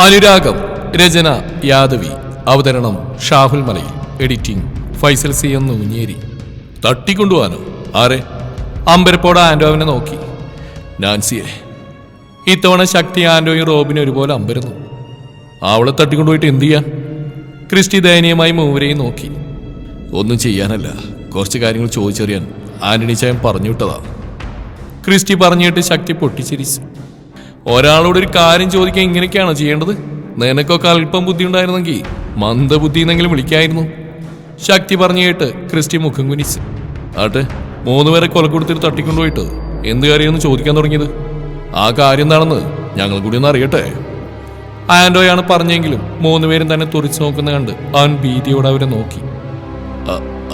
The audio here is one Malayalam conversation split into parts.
അനുരാഗം രചന യാദവി അവതരണം ഷാഹുൽ മലയിൽ എഡിറ്റിംഗ് ഫൈസൽ സി എന്ന് ഊഞ്ഞേരി തട്ടിക്കൊണ്ടുപോകാനോ? ആരെ? അമ്പരപ്പോട ആൻഡോവിനെ നോക്കി. നാൻസിയെ. ഇത്തവണ ശക്തി ആൻഡോയും റോബിനും ഒരുപോലെ അമ്പരുന്നു. അവളെ തട്ടിക്കൊണ്ടുപോയിട്ട് എന്ത് ചെയ്യാൻ ക്രിസ്റ്റി ദയനീയമായി മൂവരെയും നോക്കി. ഒന്നും ചെയ്യാനല്ല. കുറച്ച് കാര്യങ്ങൾ ചോദിച്ചറിയാൻ ആന്റണി ചായം പറഞ്ഞു വിട്ടതാ. ക്രിസ്റ്റി പറഞ്ഞിട്ട് ശക്തി പൊട്ടിച്ചിരിച്ചു. ഒരാളോട് ഒരു കാര്യം ചോദിക്കാൻ ഇങ്ങനെയൊക്കെയാണോ ചെയ്യേണ്ടത്? നിനക്കൊക്കെ അല്പം ബുദ്ധി ഉണ്ടായിരുന്നെങ്കിൽ മന്ദബുദ്ധി എന്നെങ്കിലും വിളിക്കായിരുന്നു. ശക്തി പറഞ്ഞു കേട്ട് ക്രിസ്റ്റി മുഖം കുനിച്ച്. ആട്ടെ മൂന്നുപേരെ കൊല കൊടുത്തിട്ട് തട്ടിക്കൊണ്ടുപോയിട്ട് എന്ത് കാര്യമെന്ന് ചോദിക്കാൻ തുടങ്ങിയത്? ആ കാര്യം എന്താണെന്ന് ഞങ്ങൾ കൂടി ഒന്ന് അറിയട്ടെ. ആൻഡോയാണ് പറഞ്ഞെങ്കിലും മൂന്നുപേരും തന്നെ തുറിച്ചു നോക്കുന്ന കണ്ട് അവൻ ഭീതിയോടെ അവരെ നോക്കി.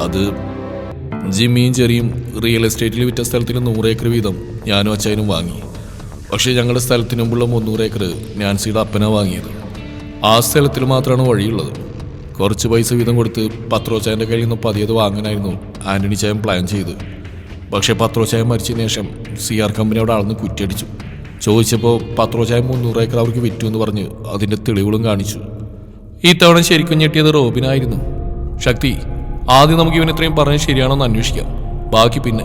അത് ജിമ്മിയും ചെറിയും റിയൽ എസ്റ്റേറ്റിൽ വിറ്റ സ്ഥലത്തിന് നൂറ് ഏക്കർ വീതം ഞാനും അച്ചായനും വാങ്ങി. പക്ഷേ ഞങ്ങളുടെ സ്ഥലത്തിന് മുമ്പുള്ള മുന്നൂറ് ഏക്കർ നാൻസിയുടെ അപ്പന വാങ്ങിയത്. ആ സ്ഥലത്തിൽ മാത്രമാണ് വഴിയുള്ളത്. കുറച്ച് പൈസ വീതം കൊടുത്ത് പത്രോച്ചായന്റെ കയ്യിൽ നിന്ന് പതിയത് വാങ്ങാനായിരുന്നു ആന്റണി ചായം പ്ലാൻ ചെയ്ത്. പക്ഷേ പത്രോച്ചായം മരിച്ചതിന് ശേഷം സി ആർ കമ്പനി അവിടെ അളന്ന് കുറ്റിയടിച്ചു ചോദിച്ചപ്പോൾ പത്രോച്ചായം മുന്നൂറ് ഏക്കർ അവർക്ക് വിറ്റു എന്ന് പറഞ്ഞ് അതിന്റെ തെളിവുകളും കാണിച്ചു. ഈ തവണ ശരിക്കും ഞെട്ടിയത് റോബിനായിരുന്നു. ശക്തി ആദ്യം നമുക്ക് ഇവൻ ഇത്രയും ശരിയാണോ ശരിയാണോന്ന് അന്വേഷിക്കാം. ബാക്കി പിന്നെ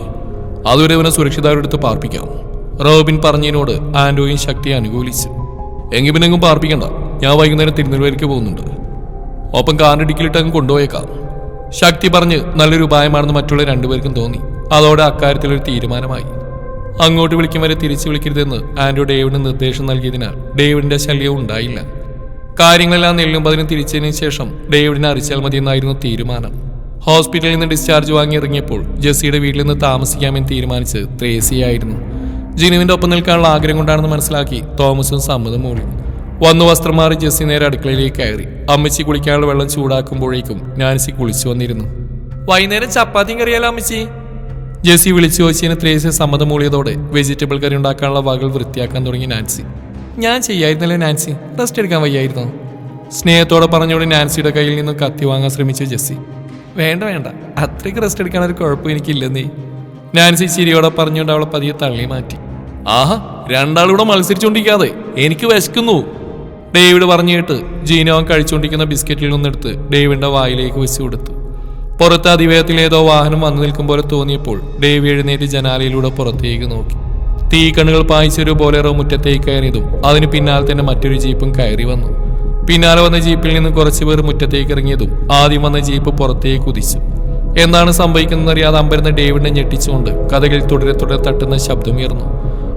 അതുവരെ ഇവനെ സുരക്ഷിതരുടെ അടുത്ത് പാർപ്പിക്കാം. റോബിൻ പറഞ്ഞതിനോട് ആൻഡോയും ശക്തിയെ അനുകൂലിച്ചു. എങ്കിൽ പിന്നെ എങ്ങും പാർപ്പിക്കണ്ട. ഞാൻ വൈകുന്നേരം തിരുനെൽവേലിക്ക് പോകുന്നുണ്ട്. ഒപ്പം കാറിന്റെ ഡിക്കിലിട്ട് അങ്ങ് കൊണ്ടുപോയേക്കാം. ശക്തി പറഞ്ഞ് നല്ലൊരു ഉപായമാണെന്ന് മറ്റുള്ള രണ്ടുപേർക്കും തോന്നി. അതോടെ അക്കാര്യത്തിലൊരു തീരുമാനമായി. അങ്ങോട്ട് വിളിക്കും വരെ തിരിച്ചു വിളിക്കരുതെന്ന് ആൻഡ്രോ ഡേവിഡിന് നിർദ്ദേശം നൽകിയതിനാൽ ഡേവിഡിന്റെ ശല്യവും ഉണ്ടായില്ല. കാര്യങ്ങളെല്ലാം നെല്ലുമ്പതിനും തിരിച്ചതിനു ശേഷം ഡേവിഡിനെ അറിയിച്ചാൽ മതിയെന്നായിരുന്നു തീരുമാനം. ഹോസ്പിറ്റലിൽ നിന്ന് ഡിസ്ചാർജ് വാങ്ങി ഇറങ്ങിയപ്പോൾ ജെസ്സിയുടെ വീട്ടിൽ നിന്ന് താമസിക്കാമെന്ന് തീരുമാനിച്ച് ത്രേസിയായിരുന്നു ജിനുവിന്റെ ഒപ്പം നിൽക്കാനുള്ള ആഗ്രഹം കൊണ്ടാണെന്ന് മനസ്സിലാക്കി തോമസും സമ്മതം മൂളി വന്നു വസ്ത്രം മാറി ജെസ്സി നേരെ അടുക്കളയിലേക്ക് കയറി. അമ്മച്ചി കുളിക്കാനുള്ള വെള്ളം ചൂടാക്കുമ്പോഴേക്കും നാൻസി കുളിച്ചു വന്നിരുന്നു. വൈകുന്നേരം ചപ്പാത്തിയും കറിയാലോ അമ്മച്ചി? ജെസ്സി വിളിച്ചു ചോദിച്ചതിന് ത്രേസ്യ സമ്മതം മൂളിയതോടെ വെജിറ്റബിൾ കറി ഉണ്ടാക്കാനുള്ള വകൾ വൃത്തിയാക്കാൻ തുടങ്ങി നാൻസി. ഞാൻ ചെയ്യായിരുന്നല്ലോ നാൻസി? റെസ്റ്റ് എടുക്കാൻ വയ്യായിരുന്നു? സ്നേഹത്തോടെ പറഞ്ഞോടെ നാൻസിയുടെ കയ്യിൽ നിന്നും കത്തി വാങ്ങാൻ ശ്രമിച്ചു ജെസ്സി. വേണ്ട വേണ്ട. അത്രയ്ക്ക് റെസ്റ്റ് എടുക്കാനൊരു കുഴപ്പം എനിക്കില്ലെന്നേ. നാൻസി ചിരിയോടെ പറഞ്ഞുകൊണ്ട് അവളെ പതിയെ തള്ളി മാറ്റി. ആഹാ രണ്ടാളൂടെ മത്സരിച്ചുകൊണ്ടിരിക്കാതെ എനിക്ക് വിശക്കുന്നു. ഡേവിഡ് പറഞ്ഞു കേട്ട് ജീനോ കഴിച്ചുകൊണ്ടിരിക്കുന്ന ബിസ്ക്കറ്റിൽ നിന്നെടുത്ത് ഡേവിഡിന്റെ വായിലേക്ക് വെച്ച് കൊടുത്തു. പുറത്ത് അതിവേഗത്തിൽ ഏതോ വാഹനം വന്നു നിൽക്കും പോലെ തോന്നിയപ്പോൾ ഡേവി എഴുന്നേറ്റ് ജനാലയിലൂടെ പുറത്തേക്ക് നോക്കി. തീ കണ്ണുകൾ പായിച്ചൊരു ബോലേറോ മുറ്റത്തേക്ക് കയറിയതും അതിന് പിന്നാലെ തന്നെ മറ്റൊരു ജീപ്പും കയറി വന്നു. പിന്നാലെ വന്ന ജീപ്പിൽ നിന്ന് കുറച്ചു പേർ മുറ്റത്തേക്ക് ഇറങ്ങിയതും ആദ്യം വന്ന ജീപ്പ് പുറത്തേക്ക് കുതിച്ചു. എന്താണ് സംഭവിക്കുന്നതെന്നറിയാതെ അമ്പരുന്ന ഡേവിഡിനെ ഞെട്ടിച്ചുകൊണ്ട് കഥകളിൽ തുടരെ തുടരെ തട്ടുന്ന ശബ്ദമുയർന്നു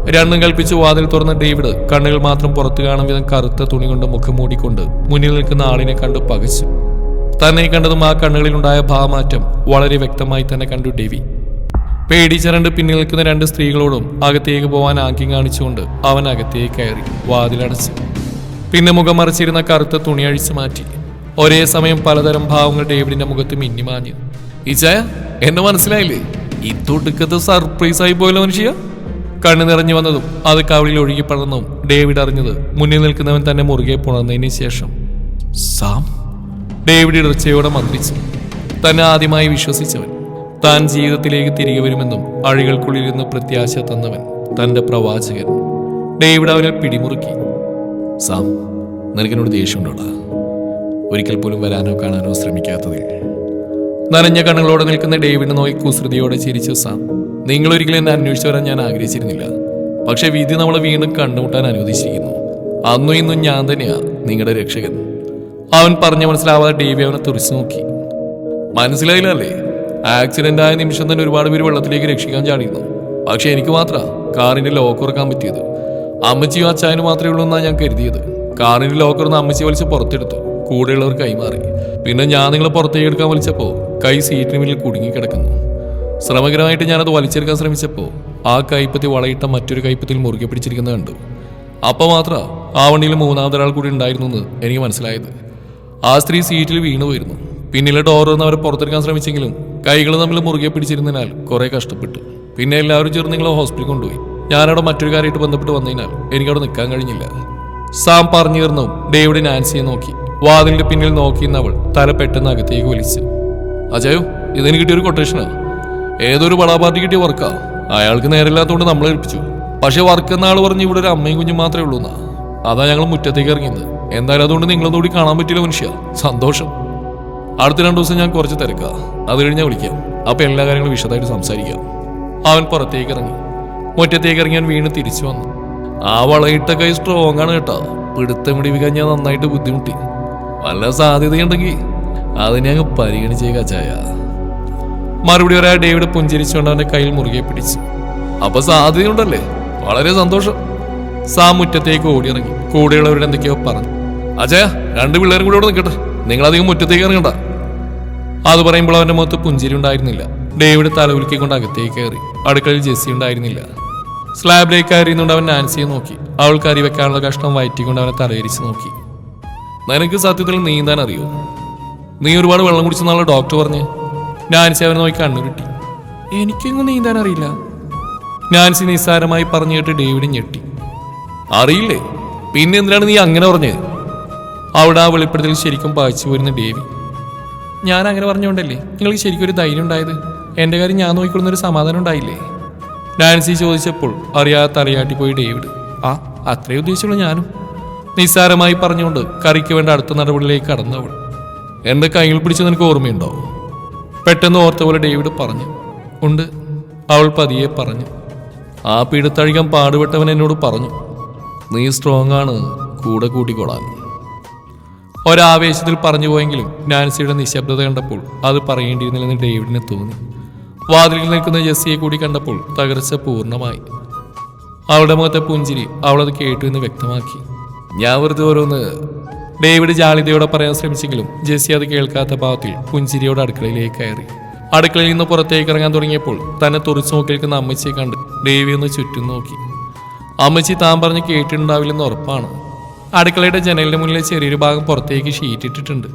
രണ്ടും കൽപ്പിച്ച് വാതിൽ തുറന്ന ഡേവിഡ് കണ്ണുകൾ മാത്രം പുറത്തു കാണും വിധം കറുത്ത തുണി കൊണ്ട് മുഖം മൂടിക്കൊണ്ട് മുന്നിൽ നിൽക്കുന്ന ആളിനെ കണ്ട് പകച്ചു. തന്നെ കണ്ടതും ആ കണ്ണുകളിലുണ്ടായ ഭാവമാറ്റം വളരെ വ്യക്തമായി തന്നെ കണ്ടു ഡേവി. പേടിച്ചരണ്ട് പിന്നിൽ നിൽക്കുന്ന രണ്ട് സ്ത്രീകളോടും അകത്തേക്ക് പോവാൻ ആംഗ്യം കാണിച്ചുകൊണ്ട് അവൻ അകത്തേക്ക് കയറി വാതിലടച്ചു. പിന്നെ മുഖം മറിച്ചിരുന്ന കറുത്ത തുണി അഴിച്ചു മാറ്റി. ഒരേ സമയം പലതരം ഭാവങ്ങൾ ഡേവിഡിന്റെ മുഖത്ത് മിന്നിമാഞ്ഞു. ഇച്ചായ എന്നെ മനസ്സിലായില്ലേ? ഇത്തൊടുക്കത്തെ സർപ്രൈസ് ആയി പോയല്ലോ മനുഷ്യ. കണ്ണു നിറഞ്ഞു വന്നതും അത് കവിളിൽ ഒഴുകി പടർന്നതും ഡേവിഡ് അറിഞ്ഞത് മുന്നിൽ നിൽക്കുന്നവൻ തന്നെ മുറുകെ പുണർന്നതിന് ശേഷം. സാം ഡേവിഡ് ഇടർച്ചയോടെ മന്ത്രിച്ചു. തന്നെ ആദ്യമായി വിശ്വസിച്ചവൻ. താൻ ജീവിതത്തിലേക്ക് തിരികെ വരുമെന്നും അഴികൾക്കുള്ളിൽ നിന്ന് പ്രത്യാശ തന്നവൻ തന്റെ പ്രവാചകൻ. ഡേവിഡ് അവനെ പിടിമുറുക്കി. സാം നിനക്കിനോട് ദേഷ്യമുണ്ടോടാ? ഒരിക്കൽ പോലും വരാനോ കാണാനോ ശ്രമിക്കാത്തതിൽ. നനഞ്ഞ കണ്ണുകളോടെ നിൽക്കുന്ന ഡേവിഡ് നോയി കുസൃതിയോടെ ചിരിച്ചു സാം. നിങ്ങൾ ഒരിക്കലും എന്നെ അന്വേഷിച്ചു വരാൻ ഞാൻ ആഗ്രഹിച്ചിരുന്നില്ല. പക്ഷെ വിധി നമ്മളെ വീണ്ടും കണ്ടുമുട്ടാൻ അനുവദിച്ചിരിക്കുന്നു. അന്നും ഇന്നും ഞാൻ തന്നെയാണ് നിങ്ങളുടെ രക്ഷകൻ. അവൻ പറഞ്ഞു മനസ്സിലാവാതെ ഡേവി അവനെ തുറച്ചു നോക്കി. മനസ്സിലായില്ലല്ലേ? ആക്സിഡന്റ് ആയ നിമിഷം തന്നെ ഒരുപാട് പേര് വെള്ളത്തിലേക്ക് രക്ഷിക്കാൻ ചാടിയിരുന്നു. പക്ഷെ എനിക്ക് മാത്ര കാറിന്റെ ലോക്ക് ഉറക്കാൻ പറ്റിയത്. അമ്മച്ചിയും അച്ചായനും മാത്രമേ ഉള്ളൂ എന്നാണ് ഞാൻ കരുതിയത്. കാറിന്റെ ലോക്കർ നിന്ന് അമ്മച്ചി വലിച്ച് പുറത്തെടുത്തു. കൂടെയുള്ളവർ കൈമാറി. പിന്നെ ഞാൻ നിങ്ങളെ പുറത്തേക്ക് എടുക്കാൻ വലിച്ചപ്പോൾ കൈ സീറ്റിന് മുന്നിൽ കുടുങ്ങിക്കിടക്കുന്നു. ശ്രമകരമായിട്ട് ഞാനത് വലിച്ചെടുക്കാൻ ശ്രമിച്ചപ്പോൾ ആ കൈപ്പത്തി വളയിട്ട മറ്റൊരു കൈപ്പത്തിൽ മുറുകെ പിടിച്ചിരിക്കുന്നത് കണ്ടു. അപ്പോൾ മാത്ര ആ വണ്ടിയിൽ മൂന്നാമതൊരാൾ കൂടി ഉണ്ടായിരുന്നു എന്ന് എനിക്ക് മനസ്സിലായത്. ആ സ്ത്രീ സീറ്റിൽ വീണു പോയിരുന്നു. പിന്നിലെ ഡോർ നിന്ന് അവരെ പുറത്തെടുക്കാൻ ശ്രമിച്ചെങ്കിലും കൈകൾ തമ്മിൽ മുറുകെ പിടിച്ചിരുന്നതിനാൽ കുറെ കഷ്ടപ്പെട്ടു. പിന്നെ എല്ലാവരും ചേർന്ന് നിങ്ങളെ ഹോസ്പിറ്റലിൽ കൊണ്ടുപോയി. ഞാനവിടെ മറ്റൊരു കാര്യമായിട്ട് ബന്ധപ്പെട്ട് വന്നതിനാൽ എനിക്കവിടെ നിൽക്കാൻ കഴിഞ്ഞില്ല. സാം പറഞ്ഞു തീർന്നു ഡേവിഡ് നാൻസിയെ നോക്കി. വാതിലിന്റെ പിന്നിൽ നോക്കിയിരുന്നവൾ തല പെട്ടെന്ന് അകത്തേക്ക് വലിച്ചു. അജയോ ഇതിന് കിട്ടിയൊരു കൊട്ടേഷനാണ് കൊട്ടേഷനാ ഏതൊരു പടാപാർട്ടി കിട്ടിയ വർക്കാ? അയാൾക്ക് നേരമില്ലാത്തതുകൊണ്ട് നമ്മളെ ഏൽപ്പിച്ചു. പക്ഷെ വർക്ക് എന്ന പറഞ്ഞ് ഇവിടെ ഒരു അമ്മയും കുഞ്ഞും മാത്രമേ ഉള്ളൂ എന്നാ അതാ ഞങ്ങൾ മുറ്റത്തേക്ക് ഇറങ്ങിയത്. എന്തായാലും അതുകൊണ്ട് നിങ്ങളൊന്നും കൂടി കാണാൻ പറ്റില്ല മനുഷ്യ. സന്തോഷം. അടുത്ത രണ്ടു ദിവസം ഞാൻ കുറച്ച് തിരക്കാം. അത് കഴിഞ്ഞ് ഞാൻ വിളിക്കാം. അപ്പൊ എല്ലാ കാര്യങ്ങളും വിശദമായിട്ട് സംസാരിക്കാം. അവൻ പുറത്തേക്ക് ഇറങ്ങി. മുറ്റത്തേക്ക് ഇറങ്ങിയാൻ വീണ് തിരിച്ചു വന്നു. ആ വളയിട്ട കൈ സ്ട്രോങ് ആണ് കേട്ടോ. പിടുത്തം പിടിപ്പിക്കാൻ ഞാൻ നന്നായിട്ട് ബുദ്ധിമുട്ടി. വല്ല സാധ്യതയുണ്ടെങ്കിൽ അതിനെ അങ്ങ് പരിഗണിച്ചേക്കാ ചായ മറുപടി പറയാൻ ഡേവിഡ് പുഞ്ചിരിച്ചുകൊണ്ട് അവന്റെ കയ്യിൽ മുറുകെ പിടിച്ചു. അപ്പൊ സാധ്യതയുണ്ടല്ലേ? വളരെ സന്തോഷം. സാ മുറ്റത്തേക്ക് ഓടിയിറങ്ങി. കൂടെയുള്ളവരുടെ എന്തൊക്കെയോ പറഞ്ഞു. അജയ രണ്ട് പിള്ളേരും കൂടെ നിൽക്കട്ടെ. നിങ്ങളധികം മുറ്റത്തേക്ക് ഇറങ്ങണ്ട. അത് പറയുമ്പോൾ അവന്റെ മുഖത്ത് പുഞ്ചിരി ഉണ്ടായിരുന്നില്ല. ഡേവിഡ് തലകുലുക്കിക്കൊണ്ട് അകത്തേക്ക് കയറി. അടുക്കളയിൽ ജെസ്സി ഉണ്ടായിരുന്നില്ല. സ്ലാബിലേക്ക് കയറിയുന്നുണ്ട് അവൻ നാൻസിയെ നോക്കി. അവൾ കറി വെക്കാനുള്ള കഷ്ണം വയറ്റിക്കൊണ്ട് അവനെ തലയിരിച്ച് നോക്കി. നിനക്ക് സത്യത്തിൽ നീന്താൻ അറിയോ? നീ ഒരുപാട് വെള്ളം കുടിച്ചെന്നുള്ള ഡോക്ടർ പറഞ്ഞ്. നാൻസി അവനെ നോക്കി കണ്ണു കിട്ടി എനിക്കെങ്ങും നീന്താൻ അറിയില്ല നാൻസി നിസ്സാരമായി പറഞ്ഞു കേട്ട് ഡേവിഡ് ഞെട്ടി. അറിയില്ലേ? പിന്നെ എന്തിനാണ് നീ അങ്ങനെ പറഞ്ഞത് അവിടെ ആ വെളിപ്പെടുത്തൽ ശരിക്കും പായിച്ചു പോരുന്ന ഡേവി. ഞാൻ അങ്ങനെ പറഞ്ഞുകൊണ്ടല്ലേ? നിങ്ങൾക്ക് ശരിക്കും ഒരു ധൈര്യം ഉണ്ടായത്? എന്റെ കാര്യം ഞാൻ നോക്കിക്കൊള്ളുന്നൊരു സമാധാനം ഉണ്ടായില്ലേ? നാൻസി ചോദിച്ചപ്പോൾ അറിയാത്ത അറിയാട്ടി പോയി ഡേവിഡ്. ആ അത്രേ ഉദ്ദേശിച്ചുള്ളൂ ഞാനും. നിസ്സാരമായി പറഞ്ഞുകൊണ്ട് കറിക്ക് വേണ്ട അടുത്ത നടപടിയിലേക്ക് കടന്നവൾ. എന്റെ കൈകൾ പിടിച്ച് നിനക്ക് ഓർമ്മയുണ്ടോ? പെട്ടെന്ന് ഓർത്ത പോലെ ഡേവിഡ് പറഞ്ഞു ഉണ്ട് അവൾ പതിയെ പറഞ്ഞു. ആ പീഡത്തഴിക്കാൻ പാടുപെട്ടവൻ എന്നോട് പറഞ്ഞു നീ സ്ട്രോങ് ആണ് കൂടെ കൂട്ടിക്കൊള്ളാൻ ഒരാവേശത്തിൽ പറഞ്ഞു പോയെങ്കിലും നാൻസിയുടെ നിശബ്ദത കണ്ടപ്പോൾ അത് പറയേണ്ടിയിരുന്നില്ലെന്ന് ഡേവിഡിന് തോന്നി. വാതിലിൽ നിൽക്കുന്ന ജെസ്സിയെ കൂടി കണ്ടപ്പോൾ തകർച്ച പൂർണമായി. അവളുടെ മുഖത്തെ പുഞ്ചിരി അവളത് കേട്ടു എന്ന് വ്യക്തമാക്കി. ഞാൻ വെറുതെ ഓരോന്ന് ഡേവിഡ് ജാളിതയോടെ പറയാൻ ശ്രമിച്ചെങ്കിലും ജെസ്സി അത് കേൾക്കാത്ത ഭാഗത്തിൽ പുഞ്ചിരിയോടെ അടുക്കളയിലേക്ക് കയറി. അടുക്കളയിൽ നിന്ന് പുറത്തേക്ക് ഇറങ്ങാൻ തുടങ്ങിയപ്പോൾ തന്നെ തുറച്ചു നോക്കി നിൽക്കുന്ന അമ്മച്ചിയെ കണ്ട് ഡേവി ഒന്ന് ചുറ്റും നോക്കി. അമ്മച്ചി താൻ പറഞ്ഞ് കേട്ടിട്ടുണ്ടാവില്ലെന്ന് ഉറപ്പാണ്. അടുക്കളയുടെ ജനലിന്റെ മുന്നിലെ ചെറിയൊരു ഭാഗം പുറത്തേക്ക് ഷീറ്റ് ഇട്ടിട്ടുണ്ട്.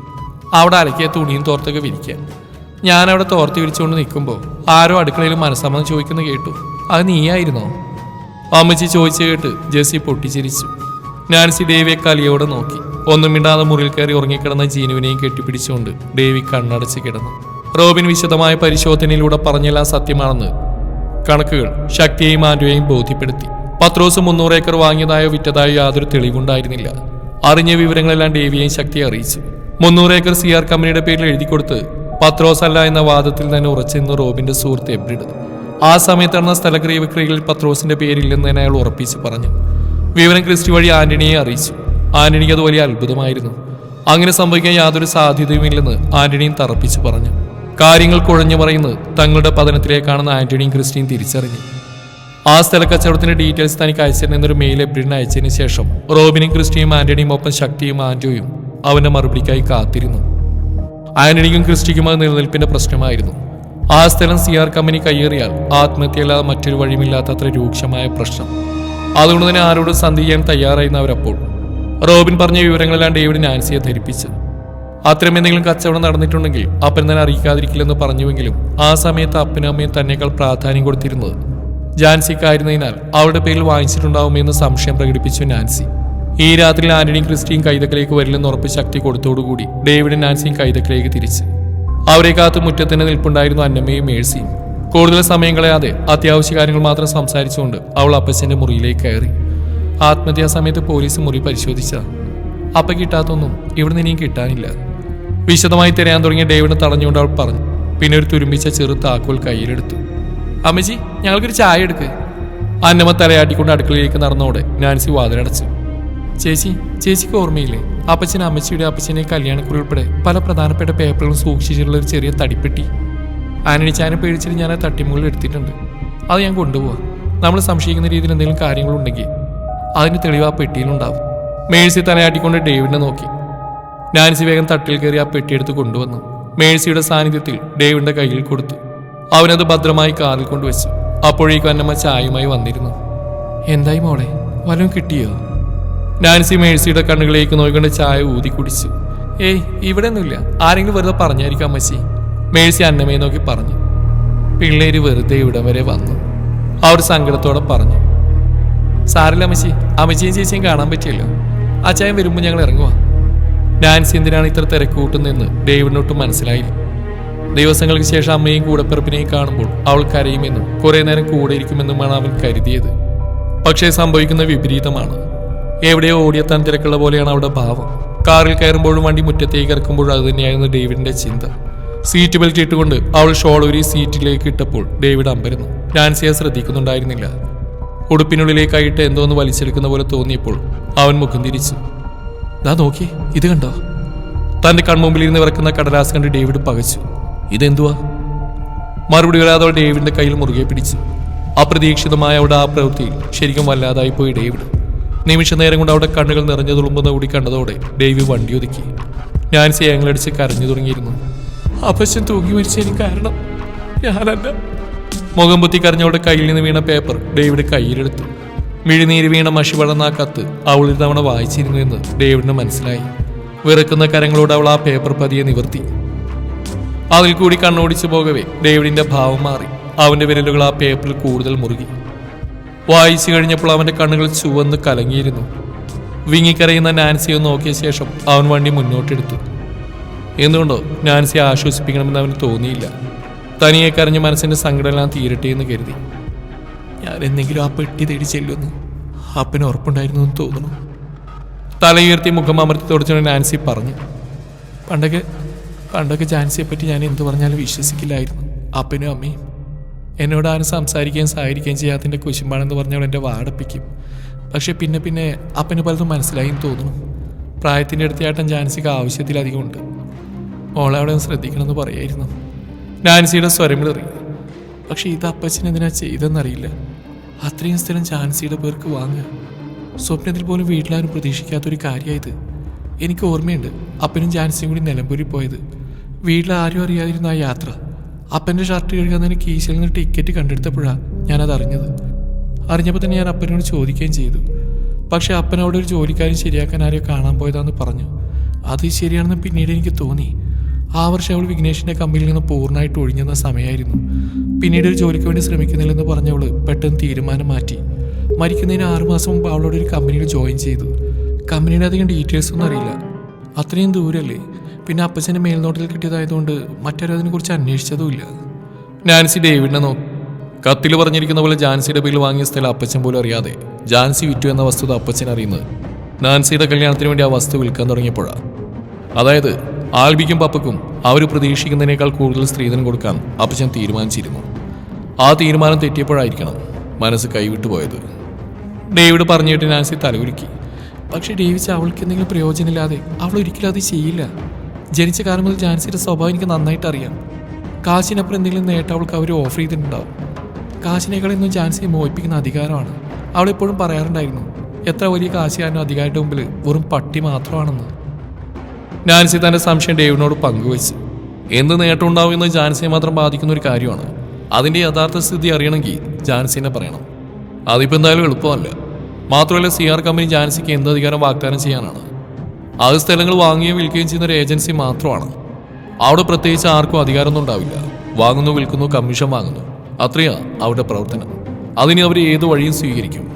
അവിടെ അലക്കിയ തുണിയും തോർത്തൊക്കെ ഞാൻ അവിടെ തോർത്ത് വിരിച്ചുകൊണ്ട് നിൽക്കുമ്പോൾ ആരോ അടുക്കളയിൽ മനസ്സമ്മതം ചോദിക്കുന്നു കേട്ടു. അത് നീയായിരുന്നോ? അമ്മച്ചി ചോദിച്ചു കേട്ട് ജെസ്സി പൊട്ടിച്ചിരിച്ചു. നാൻസി ദേവിയെ കലിയോടെ നോക്കി. ഒന്നും മിണ്ടാതെ മുറിയിൽ കയറി ഉറങ്ങിക്കിടന്ന ജീനുവിനെയും കെട്ടിപ്പിടിച്ചുകൊണ്ട് ഡേവി കണ്ണടച്ച് കിടന്നു. റോബിൻ വിശദമായ പരിശോധനയിലൂടെ പറഞ്ഞെല്ലാം സത്യമാണെന്ന് കണക്കുകൾ ശക്തിയെയും ആൻഡ്രയെയും ബോധ്യപ്പെടുത്തി. പത്രോസ് മുന്നൂറ് ഏക്കർ വാങ്ങിയതായോ വിറ്റതായോ യാതൊരു തെളിവുണ്ടായിരുന്നില്ല. അറിഞ്ഞ വിവരങ്ങളെല്ലാം ഡേവിയെയും ശക്തിയെ അറിയിച്ചു. മുന്നൂറ് ഏക്കർ സി ആർ കമ്പനിയുടെ പേരിൽ എഴുതി കൊടുത്ത് പത്രോസ് അല്ല എന്ന വാദത്തിൽ തന്നെ ഉറച്ചിരുന്ന റോബിന്റെ സുഹൃത്ത് എബ്രിഡ്. ആ സമയത്ത് നടന്ന സ്ഥലക്രിയ വിക്രയികളിൽ പത്രോസിന്റെ പേരില്ലെന്ന് തന്നെ അയാൾ ഉറപ്പിച്ച് പറഞ്ഞു. വിവരം ക്രിസ്റ്റി വഴി ആന്റണിയെ അറിയിച്ചു. ആന്റണിക്ക് അത് വലിയ അത്ഭുതമായിരുന്നു. അങ്ങനെ സംഭവിക്കാൻ യാതൊരു സാധ്യതയുമില്ലെന്ന് ആന്റണിയും തറപ്പിച്ചു പറഞ്ഞു. കാര്യങ്ങൾ കുഴഞ്ഞു പറയുന്നത് തങ്ങളുടെ പതനത്തിലേക്കാണെന്ന് ആന്റണിയും ക്രിസ്റ്റിയും തിരിച്ചറിഞ്ഞു. ആ സ്ഥല കച്ചവടത്തിന്റെ ഡീറ്റെയിൽസ് തനിക്ക് അയച്ചിരുന്നൊരു മെയിൽ എബ്രിഡിന് അയച്ചതിന് ശേഷം റോബിനും ക്രിസ്റ്റിയും ആന്റണിയും ഒപ്പം ശക്തിയും ആന്റോയും അവന്റെ മറുപടിക്കായി കാത്തിരുന്നു. ആന്റണിക്കും ക്രിസ്റ്റിക്കും അത് നിലനിൽപ്പിന്റെ പ്രശ്നമായിരുന്നു. ആ സ്ഥലം സി ആർ കമ്പനി കയ്യേറിയാൽ ആത്മഹത്യയല്ലാതെ മറ്റൊരു വഴിയുമില്ലാത്തത്ര രൂക്ഷമായ പ്രശ്നം. അതുകൊണ്ട് തന്നെ ആരോടും സന്ധി ചെയ്യാൻ തയ്യാറായിരുന്ന അവരപ്പോൾ റോബിൻ പറഞ്ഞ വിവരങ്ങളെല്ലാം ഡേവിഡ് നാൻസിയെ ധരിപ്പിച്ചത് അത്തരം എന്തെങ്കിലും കച്ചവടം നടന്നിട്ടുണ്ടെങ്കിൽ അപ്പൻ തന്നെ അറിയിക്കാതിരിക്കില്ലെന്ന് പറഞ്ഞുവെങ്കിലും ആ സമയത്ത് അപ്പനും അമ്മയും തന്നെക്കാൾ പ്രാധാന്യം കൊടുത്തിരുന്നത് ജാൻസിക്കായിരുന്നതിനാൽ അവളുടെ പേരിൽ വാങ്ങിച്ചിട്ടുണ്ടാവുമെന്ന് സംശയം പ്രകടിപ്പിച്ചു നാൻസി. ഈ രാത്രിയിൽ ആന്റണിയും ക്രിസ്റ്റിയും കൈതക്കലേക്ക് വരില്ലെന്ന് ഉറപ്പ് ശക്തി കൊടുത്തോടുകൂടി ഡേവിഡും നാൻസിയും കൈതക്കലേക്ക് തിരിച്ച്. അവരെ കാത്ത് മുറ്റത്തിന് നിൽപ്പുണ്ടായിരുന്നു അന്നമ്മയും മേഴ്സിയും. കൂടുതൽ സമയം കളയാതെ അത്യാവശ്യ കാര്യങ്ങൾ മാത്രം സംസാരിച്ചുകൊണ്ട് അവൾ അപ്പച്ചന്റെ മുറിയിലേക്ക് കയറി. ആത്മഹത്യാ സമയത്ത് പോലീസ് മുറി പരിശോധിച്ചതാണ് അപ്പ കിട്ടാത്തൊന്നും ഇവിടുന്ന് ഇനിയും കിട്ടാനില്ല. വിശദമായി തിരയാൻ തുടങ്ങിയ ഡേവിഡിനെ തടഞ്ഞുകൊണ്ട് അവൾ പറഞ്ഞു. പിന്നെ ഒരു തുരുമ്പിച്ച ചെറു താക്കോൽ കയ്യിലെടുത്തു. അമ്മജി ഞങ്ങൾക്കൊരു ചായ എടുക്ക്. അന്നമ്മ തലയാട്ടിക്കൊണ്ട് അടുക്കളയിലേക്ക് നടന്നോടെ നാൻസി വാതിലടച്ചു. ചേച്ചി ചേച്ചിക്ക് ഓർമ്മയില്ലേ? അപ്പച്ചൻ അമ്മച്ചിയുടെ അപ്പച്ചനെ കല്യാണക്കുറി ഉൾപ്പെടെ പല പ്രധാനപ്പെട്ട പേപ്പറുകളും സൂക്ഷിച്ചിട്ടുള്ള ഒരു ചെറിയ തടിപ്പെട്ടി. ആനണിച്ചാനെ പേടിച്ചിട്ട് ഞാൻ ആ തട്ടിമുകളിൽ എടുത്തിട്ടുണ്ട്. അത് ഞാൻ കൊണ്ടുപോവാം. നമ്മൾ സംശയിക്കുന്ന രീതിയിൽ എന്തെങ്കിലും കാര്യങ്ങളുണ്ടെങ്കിൽ അതിന് തെളിവ് ആ പെട്ടിയിലുണ്ടാവും മേഴ്സി തലയാട്ടിക്കൊണ്ട് ഡേവിഡിനെ നോക്കി. നാൻസി വേഗം തട്ടിൽ കയറി ആ പെട്ടിയെടുത്ത് കൊണ്ടുവന്നു. മേഴ്സിയുടെ സാന്നിധ്യത്തിൽ ഡേവിഡിന്റെ കയ്യിൽ കൊടുത്തു. അവനത് ഭദ്രമായി കാറിൽ കൊണ്ടുവച്ചു. അപ്പോഴേക്കും അന്നമ്മ ചായയുമായി വന്നിരുന്നു. എന്തായി മോളെ? വല്ലതും കിട്ടിയോ? നാൻസി മേഴ്സിയുടെ കണ്ണുകളിലേക്ക് നോക്കിക്കൊണ്ട് ചായ ഊതി കുടിച്ചു. ഏയ് ഇവിടെ ഒന്നുമില്ല ആരെങ്കിലും വെറുതെ പറഞ്ഞായിരിക്കും അമ്മച്ചി. മേഴ്സി അന്നമ്മയെ നോക്കി പറഞ്ഞു. പിള്ളേര് വെറുതെ ഇവിടം വരെ വന്നു. അവർ സങ്കടത്തോടെ പറഞ്ഞു. സാറില്ല അമ്മച്ചി അമ്മച്ചിയും ചേച്ചിയും കാണാൻ പറ്റിയല്ലോ. അച്ചായൻ വരുമ്പോൾ ഞങ്ങൾ ഇറങ്ങുക നാൻസി എന്തിനാണ് ഇത്ര തിരക്ക് കൂട്ടുന്നതെന്ന് ഡേവിഡിനൊട്ടും മനസ്സിലായില്ല. ദിവസങ്ങൾക്ക് ശേഷം അമ്മയും കൂടപ്പിറപ്പിനെയും കാണുമ്പോൾ അവൾ കരയുമെന്നും കുറേ നേരം കൂടെ ഇരിക്കുമെന്നുമാണ് അവൻ കരുതിയത്. പക്ഷേ സംഭവിക്കുന്ന വിപരീതമാണ്. എവിടെയോ ഓടിയെത്താൻ തിരക്കുള്ള പോലെയാണ് അവിടെ ഭാവം. കാറിൽ കയറുമ്പോഴും വണ്ടി മുറ്റത്തേക്ക് ഇറക്കുമ്പോഴും അത് തന്നെയായിരുന്നു ഡേവിഡിന്റെ ചിന്ത. സീറ്റ് ബെൽറ്റ് ഇട്ടുകൊണ്ട് അവൾ ഷോൾ ഒരു സീറ്റിലേക്ക് ഇട്ടപ്പോൾ ഡേവിഡ് അമ്പരുന്നു. നാൻസിയെ ശ്രദ്ധിക്കുന്നുണ്ടായിരുന്നില്ല. ഉടുപ്പിനുള്ളിലേക്കായിട്ട് എന്തോന്ന് വലിച്ചെടുക്കുന്ന പോലെ തോന്നിയപ്പോൾ അവൻ മുഖം തിരിച്ചു. ദാ നോക്കി ഇത് കണ്ടോ? തന്റെ കൺമുമ്പിൽ ഇരുന്ന് വിറക്കുന്ന കടലാസ് കണ്ട് ഡേവിഡ് പകച്ചു. ഇതെന്തുവാ? മറുപടി വരാതെ അവൾ ഡേവിഡിന്റെ കയ്യിൽ മുറുകെ പിടിച്ചു. അപ്രതീക്ഷിതമായ അവിടെ ആ പ്രവൃത്തിയിൽ ശരിക്കും വല്ലാതായി പോയി ഡേവിഡ്. നിമിഷ നേരം കൊണ്ട് അവിടെ കണ്ണുകൾ നിറഞ്ഞു തുളുമ്പുന്ന കൂടി കണ്ടതോടെ ഡേവി വണ്ടി ഒതുക്കി. നാൻസി ഞങ്ങളടിച്ച് കരഞ്ഞു തുടങ്ങിയിരുന്നു. അപ്പച്ചൻ തൂങ്ങി മരിച്ചതിന് കാരണം ഞാനല്ല മുഖം പുത്തി കരഞ്ഞവളുടെ കയ്യിൽ നിന്ന് വീണ പേപ്പർ ഡേവിഡ് കയ്യിലെടുത്തു. മിഴിനീര് വീണ മഷി വളർന്ന ആ കത്ത് അവൾ ഒരു തവണ വായിച്ചിരുന്നു എന്ന് ഡേവിഡിന് മനസ്സിലായി. വിറക്കുന്ന കരങ്ങളോട് അവൾ ആ പേപ്പർ പതിയെ നിവർത്തി. അതിൽ കൂടി കണ്ണോടിച്ചു പോകവേ ഡേവിഡിന്റെ ഭാവം മാറി. അവന്റെ വിരലുകൾ ആ പേപ്പറിൽ കൂടുതൽ മുറുകി. വായിച്ചു കഴിഞ്ഞപ്പോൾ അവന്റെ കണ്ണുകൾ ചുവന്ന് കലങ്ങിയിരുന്നു. വിങ്ങിക്കരയുന്ന നാൻസിയെ നോക്കിയ ശേഷം അവൻ വണ്ടി മുന്നോട്ടെടുത്തു. എന്തുകൊണ്ടോ നാൻസിയെ ആശ്വസിപ്പിക്കണമെന്ന് അവന് തോന്നിയില്ല. തനിയെ കരഞ്ഞ് മനസ്സിന്റെ സങ്കടമെല്ലാം തീരട്ടെ എന്ന് കരുതി. ഞാൻ എന്തെങ്കിലും ആ പെട്ടി തേടി ചെല്ലുമെന്ന് അപ്പന് ഉറപ്പുണ്ടായിരുന്നു എന്ന് തോന്നുന്നു. തലയുയർത്തി മുഖം അമർത്തി തുടച്ചുകൊണ്ട് നാൻസി പറഞ്ഞു പണ്ടൊക്കെ പണ്ടൊക്കെ ജാൻസിയെ പറ്റി ഞാൻ എന്തു പറഞ്ഞാലും വിശ്വസിക്കില്ലായിരുന്നു. അപ്പനും അമ്മയും എന്നോട് ആരും സംസാരിക്കുകയും സഹകരിക്കുകയും ചെയ്യാത്തതിന്റെ കുശുമ്പാണെന്ന് പറഞ്ഞവൾ എന്റെ വാടപ്പിക്കും. പക്ഷെ പിന്നെ പിന്നെ അപ്പന് പലതും മനസ്സിലായി തോന്നുന്നു. പ്രായത്തിന്റെ അടുത്തയാട്ടം ജാൻസിക്ക് ആവശ്യത്തിലധികം ഉണ്ട് മോളെ അവിടെ ശ്രദ്ധിക്കണമെന്ന് പറയായിരുന്നു. നാൻസിയുടെ സ്വരമിളറി പക്ഷെ ഇത് അപ്പച്ചൻ എന്തിനാ ചെയ്തെന്നറിയില്ല. അത്രയും സ്ഥലം ചാൻസിയുടെ പേർക്ക് വാങ്ങുക. സ്വപ്നത്തിൽ പോലും വീട്ടിലാരും പ്രതീക്ഷിക്കാത്തൊരു കാര്യമായത് എനിക്ക് ഓർമ്മയുണ്ട്. അപ്പനും ജാൻസിയും കൂടി നിലമ്പൂരിൽ പോയത്. വീട്ടിലാരും അറിയാതിരുന്ന ആ യാത്ര. അപ്പന്റെ ഷർട്ട് കഴുകാൻ തന്നെ കീശയിൽ നിന്ന് ടിക്കറ്റ് കണ്ടെടുത്തപ്പോഴാണ് ഞാനത് അറിഞ്ഞത്. അറിഞ്ഞപ്പോൾ തന്നെ ഞാൻ അപ്പനോട് ചോദിക്കുകയും ചെയ്തു. പക്ഷെ അപ്പൻ അവിടെ ഒരു ജോലിക്കാരൻ ശരിയാക്കാൻ ആരെയോ കാണാൻ പോയതാന്ന് പറഞ്ഞു. അത് ശരിയാണെന്ന് പിന്നീട് എനിക്ക് തോന്നി. ആ വർഷം അവൾ വിഘ്നേഷിന്റെ കമ്പനിയിൽ നിന്ന് പൂർണമായിട്ട് ഒഴിഞ്ഞെന്ന സമയമായിരുന്നു. പിന്നീട് ഒരു ജോലിക്ക് വേണ്ടി ശ്രമിക്കുന്നില്ലെന്ന് പറഞ്ഞവൾ പെട്ടെന്ന് തീരുമാനം മാറ്റി. മരിക്കുന്നതിന് ആറുമാസം മുമ്പ് അവളോട് ഒരു കമ്പനിയിൽ ജോയിൻ ചെയ്തു. കമ്പനിയുടെ അധികം ഡീറ്റെയിൽസ് ഒന്നും അറിയില്ല. അത്രയും ദൂരല്ലേ? പിന്നെ അപ്പച്ചന്റെ മേൽനോട്ടത്തിൽ കിട്ടിയതായതുകൊണ്ട് മറ്റാരും അതിനെക്കുറിച്ച് അന്വേഷിച്ചതുമില്ല നാൻസി ഡേവിഡിനെ നോക്കി കത്തിൽ പറഞ്ഞിരിക്കുന്ന പോലെ ജാൻസിയുടെ പേരിൽ വാങ്ങിയ സ്ഥലം അപ്പച്ചൻ പോലും അറിയാതെ ജാൻസി വിറ്റു എന്ന വസ്തുത അപ്പച്ചൻ അറിയുന്നത് നാൻസിയുടെ കല്യാണത്തിന് വേണ്ടി ആ വസ്തു വിൽക്കാൻ തുടങ്ങിയപ്പോഴാണ് അതായത് ആൽബിക്കും പപ്പക്കും അവർ പ്രതീക്ഷിക്കുന്നതിനേക്കാൾ കൂടുതൽ സ്ത്രീധനം കൊടുക്കാൻ അപ്പച്ചൻ തീരുമാനിച്ചിരുന്നു. ആ തീരുമാനം തെറ്റിയപ്പോഴായിരിക്കണം മനസ്സ് കൈവിട്ടു പോയത്. ഡേവിഡ് പറഞ്ഞിട്ട് നാൻസി തലകുലുക്കി. പക്ഷേ ഡേവിച്ച് അവൾക്ക് എന്തെങ്കിലും പ്രയോജനമില്ലാതെ അവൾ ഒരിക്കലും അത് ചെയ്യില്ല. ജനിച്ച കാലം മുതൽ ജാൻസിയുടെ സ്വഭാവം എനിക്ക് നന്നായിട്ട് അറിയാം. കാശിനപ്പുറം എന്തെങ്കിലും നേട്ടം അവൾക്ക് അവർ ഓഫർ ചെയ്തിട്ടുണ്ടാവും. കാശിനേക്കാൾ ഇന്നും ജാൻസിയെ മോഹിപ്പിക്കുന്ന അധികാരമാണ്. അവളെപ്പോഴും പറയാറുണ്ടായിരുന്നു എത്ര വലിയ കാശുകാരനും അധികാരിയുടെ മുമ്പിൽ വെറും പട്ടി മാത്രമാണെന്ന്. നാൻസി തന്റെ സംശയം ഡേവിനോട് പങ്കുവച്ചു. എന്ത് നേട്ടം ഉണ്ടാവുമെന്ന് ജാൻസിയെ മാത്രം ബാധിക്കുന്ന ഒരു കാര്യമാണ്. അതിന്റെ യഥാർത്ഥ സ്ഥിതി അറിയണമെങ്കിൽ ജാൻസിനെ പറയണം. അതിപ്പോൾ എന്തായാലും എളുപ്പമല്ല. മാത്രമല്ല സി ആർ കമ്പനി ജാൻസിക്ക് എന്ത് അധികാരം വാഗ്ദാനം ചെയ്യാനാണ്? അത് സ്ഥലങ്ങൾ വാങ്ങുകയും വിൽക്കുകയും ചെയ്യുന്ന ഒരു ഏജൻസി മാത്രമാണ്. അവിടെ പ്രത്യേകിച്ച് ആർക്കും അധികാരമൊന്നും ഉണ്ടാവില്ല. വാങ്ങുന്നു വിൽക്കുന്നു കമ്മീഷൻ വാങ്ങുന്നു. അത്രയാ അവരുടെ പ്രവർത്തനം. അതിന് അവർ ഏത് വഴിയും സ്വീകരിക്കും.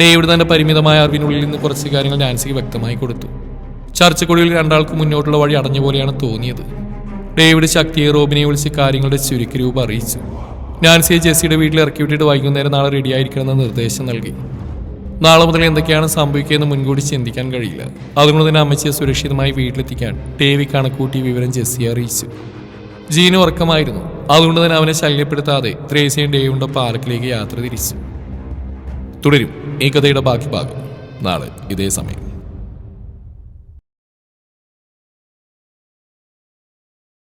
ഡേവിഡ് തന്റെ പരിമിതമായ അറിവിനുള്ളിൽ നിന്ന് കുറച്ച് കാര്യങ്ങൾ നാൻസിക്ക് വ്യക്തമായി കൊടുത്തു. ചർച്ചക്കൊടിയിൽ രണ്ടാൾക്ക് മുന്നോട്ടുള്ള വഴി അടഞ്ഞ പോലെയാണ് തോന്നിയത്. ഡേവിഡ് ശക്തിയെ റോബിനെ വിളിച്ച് കാര്യങ്ങളുടെ ചുരുക്കരൂപം അറിയിച്ചു. നാൻസിയെ ജെസ്സിയുടെ വീട്ടിൽ ഇറക്കി വിട്ടിട്ട് വൈകുന്നേരം നാളെ റെഡിയായിരിക്കണമെന്ന് നിർദ്ദേശം നൽകി. നാളെ മുതൽ എന്തൊക്കെയാണ് സംഭവിക്കുകയെന്ന് മുൻകൂട്ടി ചിന്തിക്കാൻ കഴിയില്ല. അതുകൊണ്ട് തന്നെ അമ്മച്ചിയെ സുരക്ഷിതമായി വീട്ടിലെത്തിക്കാൻ ടേവി കണക്കൂട്ടി വിവരം ജെസ്സിയെ അറിയിച്ചു. ജീന് ഉറക്കമായിരുന്നു. അതുകൊണ്ട് തന്നെ അവനെ ശല്യപ്പെടുത്താതെ ത്രേസിയും ഡേവിയുടെ പാർക്കിലേക്ക് യാത്ര തിരിച്ചു. തുടരും ഈ കഥയുടെ ബാക്കി ഭാഗം നാളെ ഇതേ സമയം.